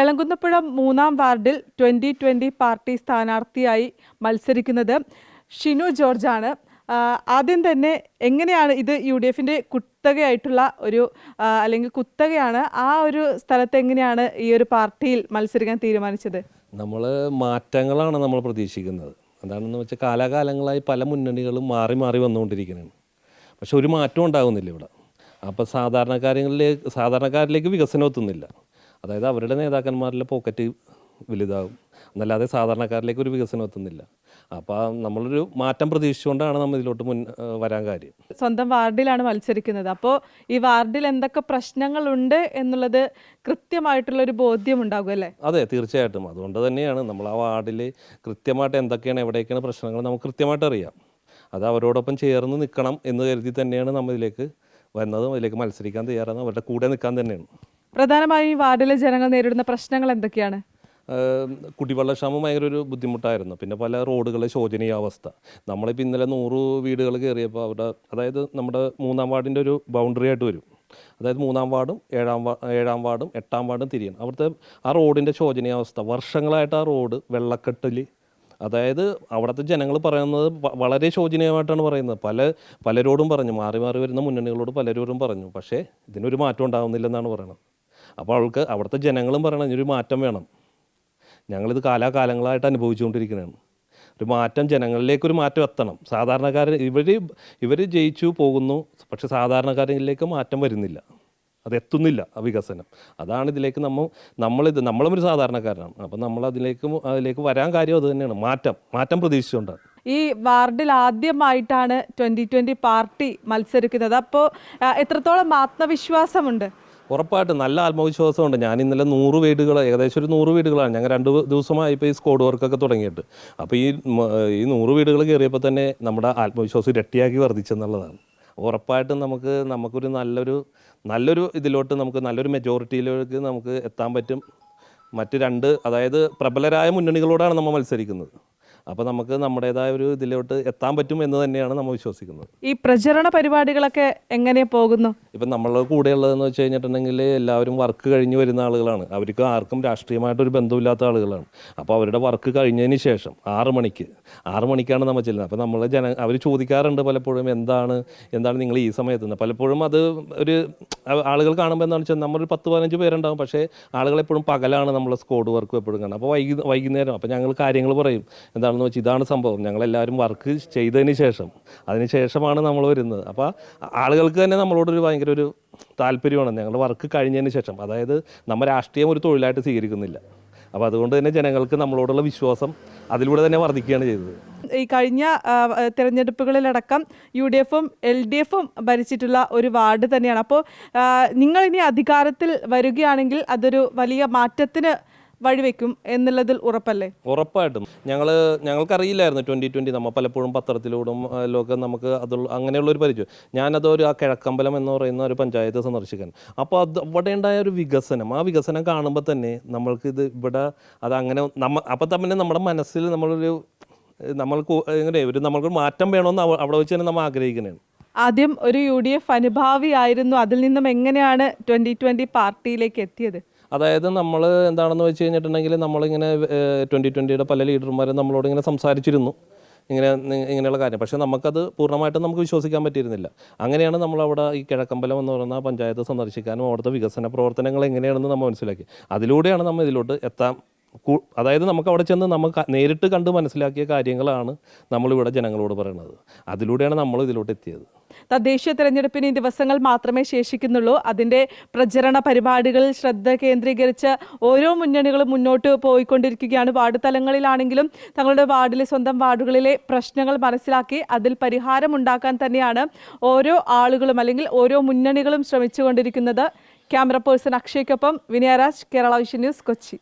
എളങ്കുന്നപ്പുഴ മൂന്നാം വാർഡിൽ twenty twenty party സ്ഥാനാർത്ഥിയായി മത്സരിക്കുന്നത് ഷിനു ജോർജാണ്. ആദ്യം തന്നെ എങ്ങനെയാണ് ഇത് യു ഡി എഫിന്റെ കുത്തകയായിട്ടുള്ള ഒരു അല്ലെങ്കിൽ കുത്തകയാണ് ആ ഒരു സ്ഥലത്ത് എങ്ങനെയാണ് ഈ ഒരു പാർട്ടിയിൽ മത്സരിക്കാൻ തീരുമാനിച്ചത്? നമ്മൾ മാറ്റങ്ങളാണ് നമ്മൾ പ്രതീക്ഷിക്കുന്നത്. എന്താണെന്ന് വെച്ചാൽ കാലാകാലങ്ങളായി പല മുന്നണികളും മാറി മാറി വന്നുകൊണ്ടിരിക്കുന്നതാണ് പക്ഷെ ഒരു മാറ്റം ഉണ്ടാകുന്നില്ല ഇവിടെ. അപ്പോൾ സാധാരണക്കാരങ്ങളിലേക്ക് സാധാരണക്കാരിലേക്ക് വികസനം എത്തുന്നില്ല. അതായത് അവരുടെ നേതാക്കന്മാരിലെ പോക്കറ്റ് വലുതാകും. എന്നല്ലാതെ സാധാരണക്കാരിലേക്ക് ഒരു വികസനം എത്തുന്നില്ല. അപ്പോൾ നമ്മളൊരു മാറ്റം പ്രതീക്ഷിച്ചുകൊണ്ടാണ് നമ്മൾ ഇതിലോട്ട് മുൻ വരാൻ കാര്യം. സ്വന്തം വാർഡിലാണ് മത്സരിക്കുന്നത്. അപ്പോൾ ഈ വാർഡിൽ എന്തൊക്കെ പ്രശ്നങ്ങളുണ്ട് എന്നുള്ളത് കൃത്യമായിട്ടുള്ള ഒരു ബോധ്യം ഉണ്ടാകും അല്ലേ? അതെ തീർച്ചയായിട്ടും. അതുകൊണ്ട് തന്നെയാണ് നമ്മൾ ആ വാർഡിൽ കൃത്യമായിട്ട് എന്തൊക്കെയാണ് എവിടെയൊക്കെയാണ് പ്രശ്നങ്ങൾ നമുക്ക് കൃത്യമായിട്ട് അറിയാം. അത് അവരോടൊപ്പം ചേർന്ന് നിൽക്കണം എന്ന് കരുതി തന്നെയാണ് നമ്മളിലേക്ക് വരുന്നതും അതിലേക്ക് മത്സരിക്കാൻ തയ്യാറാണ് അവരുടെ കൂടെ നിൽക്കാൻ തന്നെയാണ്. പ്രധാനമായും ഈ വാർഡിലെ ജനങ്ങൾ നേരിടുന്ന പ്രശ്നങ്ങൾ എന്തൊക്കെയാണ്? കുടിവെള്ള കുടിവെള്ളക്ഷാമം ഭയങ്കര ഒരു ബുദ്ധിമുട്ടായിരുന്നു. പിന്നെ പല റോഡുകളെ ശോചനീയാവസ്ഥ നമ്മളിപ്പോൾ ഇന്നലെ നൂറ് വീടുകൾ കയറിയപ്പോൾ അവിടെ അതായത് നമ്മുടെ മൂന്നാം വാർഡിന്റെ ഒരു ബൗണ്ടറി ആയിട്ട് വരും. അതായത് മൂന്നാം വാർഡും ഏഴാം വാ ഏഴാം വാർഡും എട്ടാം വാർഡും തിരിയണം. അവിടുത്തെ ആ റോഡിന്റെ ശോചനീയാവസ്ഥ വർഷങ്ങളായിട്ട് ആ റോഡ് വെള്ളക്കെട്ടിൽ അതായത് അവിടുത്തെ ജനങ്ങൾ പറയുന്നത് വളരെ ശോചനീയമായിട്ടാണ് പറയുന്നത്. പല പലരോടും പറഞ്ഞു. മാറി മാറി വരുന്ന മുന്നണികളോട് പലരോടും പറഞ്ഞു. പക്ഷേ ഇതിനൊരു മാറ്റം ഉണ്ടാകുന്നില്ലെന്നാണ് പറയുന്നത് അപ്പോൾ അവൾക്ക് അവിടുത്തെ ജനങ്ങളും പറയണം ഒരു മാറ്റം വേണം. ഞങ്ങളിത് കാലാകാലങ്ങളായിട്ട് അനുഭവിച്ചുകൊണ്ടിരിക്കുന്നതാണ് ഒരു മാറ്റം ജനങ്ങളിലേക്ക് ഒരു മാറ്റം എത്തണം. സാധാരണക്കാരൻ ഇവർ ഇവർ ജയിച്ചു പോകുന്നു പക്ഷെ സാധാരണക്കാരിലേക്ക് മാറ്റം വരുന്നില്ല. അത് എത്തുന്നില്ല ആ വികസനം. അതാണ് ഇതിലേക്ക് നമ്മൾ നമ്മളിത് നമ്മളും ഒരു സാധാരണക്കാരനാണ്. അപ്പം നമ്മൾ അതിലേക്ക് അതിലേക്ക് വരാൻ കാര്യം അത് തന്നെയാണ്. മാറ്റം മാറ്റം പ്രതീക്ഷിച്ചുകൊണ്ടാണ് ഈ വാർഡിൽ ആദ്യമായിട്ടാണ് ട്വന്റി ട്വന്റി പാർട്ടി മത്സരിക്കുന്നത്. അപ്പോൾ എത്രത്തോളം ആത്മവിശ്വാസമുണ്ട്? ഉറപ്പായിട്ടും നല്ല ആത്മവിശ്വാസമുണ്ട്. ഞാൻ ഇന്നലെ നൂറ് വീടുകൾ ഏകദേശം ഒരു നൂറ് വീടുകളാണ്. ഞങ്ങൾ രണ്ട് ദിവസമായി ഇപ്പോൾ ഈ സ്കോഡ് വർക്കൊക്കെ തുടങ്ങിയിട്ട്. അപ്പോൾ ഈ ഈ നൂറ് വീടുകൾ കയറിയപ്പോൾ തന്നെ നമ്മുടെ ആത്മവിശ്വാസം ഇരട്ടിയാക്കി വർദ്ധിച്ചെന്നുള്ളതാണ്. ഉറപ്പായിട്ടും നമുക്ക് നമുക്കൊരു നല്ലൊരു നല്ലൊരു ഇതിലോട്ട് നമുക്ക് നല്ലൊരു മെജോറിറ്റിയിലേക്ക് നമുക്ക് എത്താൻ പറ്റും. മറ്റ് രണ്ട് അതായത് പ്രബലരായ മുന്നണികളോടാണ് നമ്മൾ മത്സരിക്കുന്നത്. അപ്പോൾ നമുക്ക് നമ്മുടേതായ ഒരു ഇതിലോട്ട് എത്താൻ പറ്റും എന്ന് തന്നെയാണ് നമ്മൾ വിശ്വസിക്കുന്നത്. ഈ പ്രചരണ പരിപാടികളൊക്കെ എങ്ങനെ പോകുന്നു? ഇപ്പം നമ്മളുടെ കൂടെയുള്ളതെന്ന് വെച്ച് കഴിഞ്ഞിട്ടുണ്ടെങ്കിൽ എല്ലാവരും വർക്ക് കഴിഞ്ഞ് വരുന്ന ആളുകളാണ്. അവർക്ക് ആർക്കും രാഷ്ട്രീയമായിട്ടൊരു ബന്ധമില്ലാത്ത ആളുകളാണ്. അപ്പോൾ അവരുടെ വർക്ക് കഴിഞ്ഞതിന് ശേഷം ആറ് മണിക്ക് ആറ് മണിക്കാണ് നമ്മൾ ചെല്ലുന്നത്. അപ്പോൾ നമ്മൾ ജന അവർ ചോദിക്കാറുണ്ട് പലപ്പോഴും എന്താണ് എന്താണ് നിങ്ങൾ ഈ സമയത്ത് പലപ്പോഴും അത് ഒരു ആളുകൾ കാണുമ്പോൾ എന്താണെന്ന് വെച്ചാൽ നമ്മളൊരു പത്ത് പതിനഞ്ച് പേരുണ്ടാകും പക്ഷേ ആളുകൾ എപ്പോഴും പകലാണ് നമ്മളെ സ്കോഡ് വർക്ക് എപ്പോഴും കാണുന്നത്. അപ്പോൾ വൈകി വൈകുന്നേരം അപ്പോൾ ഞങ്ങൾ കാര്യങ്ങൾ പറയും. എന്താണെന്ന് വെച്ചാൽ ഇതാണ് സംഭവം. ഞങ്ങളെല്ലാവരും വർക്ക് ചെയ്തതിന് ശേഷം. അതിന് ശേഷമാണ് നമ്മൾ വരുന്നത്. അപ്പോൾ ആളുകൾക്ക് തന്നെ നമ്മളോടൊരു ഭയങ്കര ഒരു താല്പര്യമാണ്. ഞങ്ങളുടെ വർക്ക് കഴിഞ്ഞതിന് ശേഷം. അതായത് നമ്മൾ രാഷ്ട്രീയം ഒരു തൊഴിലായിട്ട് സ്വീകരിക്കുന്നില്ല. അപ്പോൾ അതുകൊണ്ട് തന്നെ ജനങ്ങൾക്ക് നമ്മളോടുള്ള വിശ്വാസം അതിലൂടെ തന്നെ വർദ്ധിക്കുകയാണ് ചെയ്തത്. ഈ കഴിഞ്ഞ തിരഞ്ഞെടുപ്പുകളിലടക്കം യു ഡി എഫും എൽ ഡി എഫും ഭരിച്ചിട്ടുള്ള ഒരു വാർഡ് തന്നെയാണ്. അപ്പോൾ നിങ്ങൾ ഇനി അധികാരത്തിൽ വരികയാണെങ്കിൽ അതൊരു വലിയ മാറ്റത്തിന് വഴിവെക്കും എന്നുള്ളതിൽ ഉറപ്പല്ലേ? ഉറപ്പായിട്ടും. ഞങ്ങൾ ഞങ്ങൾക്കറിയില്ലായിരുന്നു ട്വന്റി ട്വന്റി നമ്മൾ പലപ്പോഴും പത്രത്തിലൂടും ലോകം നമുക്ക് അത് അങ്ങനെയുള്ളൊരു പരിചയം. ഞാനത് ഒരു ആ കിഴക്കമ്പലം എന്ന് പറയുന്ന ഒരു പഞ്ചായത്ത് സന്ദർശിക്കാൻ അപ്പോൾ അത് അവിടെ ഉണ്ടായ ഒരു വികസനം. ആ വികസനം കാണുമ്പോൾ തന്നെ നമ്മൾക്ക് ഇത് ഇവിടെ അത് അങ്ങനെ നമ്മ അപ്പം തന്നെ നമ്മുടെ മനസ്സിൽ നമ്മളൊരു നമ്മൾക്ക് എങ്ങനെ ഒരു നമ്മൾക്ക് മാറ്റം വേണമെന്ന് അവിടെ വെച്ച് തന്നെ നമ്മൾ ആഗ്രഹിക്കുന്നതാണ്. ആദ്യം ഒരു യു ഡി എഫ് അനുഭാവിയായിരുന്നു അതിൽ നിന്നും എങ്ങനെയാണ് ട്വന്റി ട്വന്റി പാർട്ടിയിലേക്ക് എത്തിയത്? അതായത് നമ്മൾ എന്താണെന്ന് വെച്ച് കഴിഞ്ഞിട്ടുണ്ടെങ്കിൽ നമ്മളിങ്ങനെ ട്വന്റി ട്വന്റിയുടെ പല ലീഡർമാരും നമ്മളോട് ഇങ്ങനെ സംസാരിച്ചിരുന്നു. ഇങ്ങനെ ഇങ്ങനെയുള്ള കാര്യം. പക്ഷേ നമുക്കത് പൂർണമായിട്ടും നമുക്ക് വിശ്വസിക്കാൻ പറ്റിയിരുന്നില്ല. അങ്ങനെയാണ് നമ്മളവിടെ ഈ കിഴക്കമ്പലം എന്ന് പറയുന്ന പഞ്ചായത്ത് സന്ദർശിക്കാനും അവിടുത്തെ വികസന പ്രവർത്തനങ്ങൾ എങ്ങനെയാണെന്ന് നമ്മൾ മനസ്സിലാക്കി. അതിലൂടെയാണ് നമ്മൾ ഇതിലോട്ട് എത്താൻ അതായത് നമുക്ക് അവിടെ ചെന്ന് നമുക്ക് നേരിട്ട് കണ്ട് മനസ്സിലാക്കിയ കാര്യങ്ങളാണ് നമ്മളിവിടെ ജനങ്ങളോട് പറയുന്നത് അതിലൂടെയാണ് നമ്മൾ ഇതിലോട്ട് എത്തിയത്. തദ്ദേശീയ തെരഞ്ഞെടുപ്പിന് ദിവസങ്ങൾ മാത്രമേ ശേഷിക്കുന്നുള്ളൂ. അതിന്റെ പ്രചരണ പരിപാടികളിൽ ശ്രദ്ധ കേന്ദ്രീകരിച്ച് ഓരോ മുന്നണികളും മുന്നോട്ട് പോയിക്കൊണ്ടിരിക്കുകയാണ്. വാർഡ് തലങ്ങളിലാണെങ്കിലും തങ്ങളുടെ വാർഡിലെ സ്വന്തം വാർഡുകളിലെ പ്രശ്നങ്ങൾ മനസ്സിലാക്കി അതിൽ പരിഹാരം ഉണ്ടാക്കാൻ തന്നെയാണ് ഓരോ ആളുകളും അല്ലെങ്കിൽ ഓരോ മുന്നണികളും ശ്രമിച്ചുകൊണ്ടിരിക്കുന്നത്. ക്യാമറ പേഴ്സൺ അക്ഷയ്ക്കൊപ്പം വിനയരാജ് കേരള വിഷൻ ന്യൂസ് കൊച്ചി.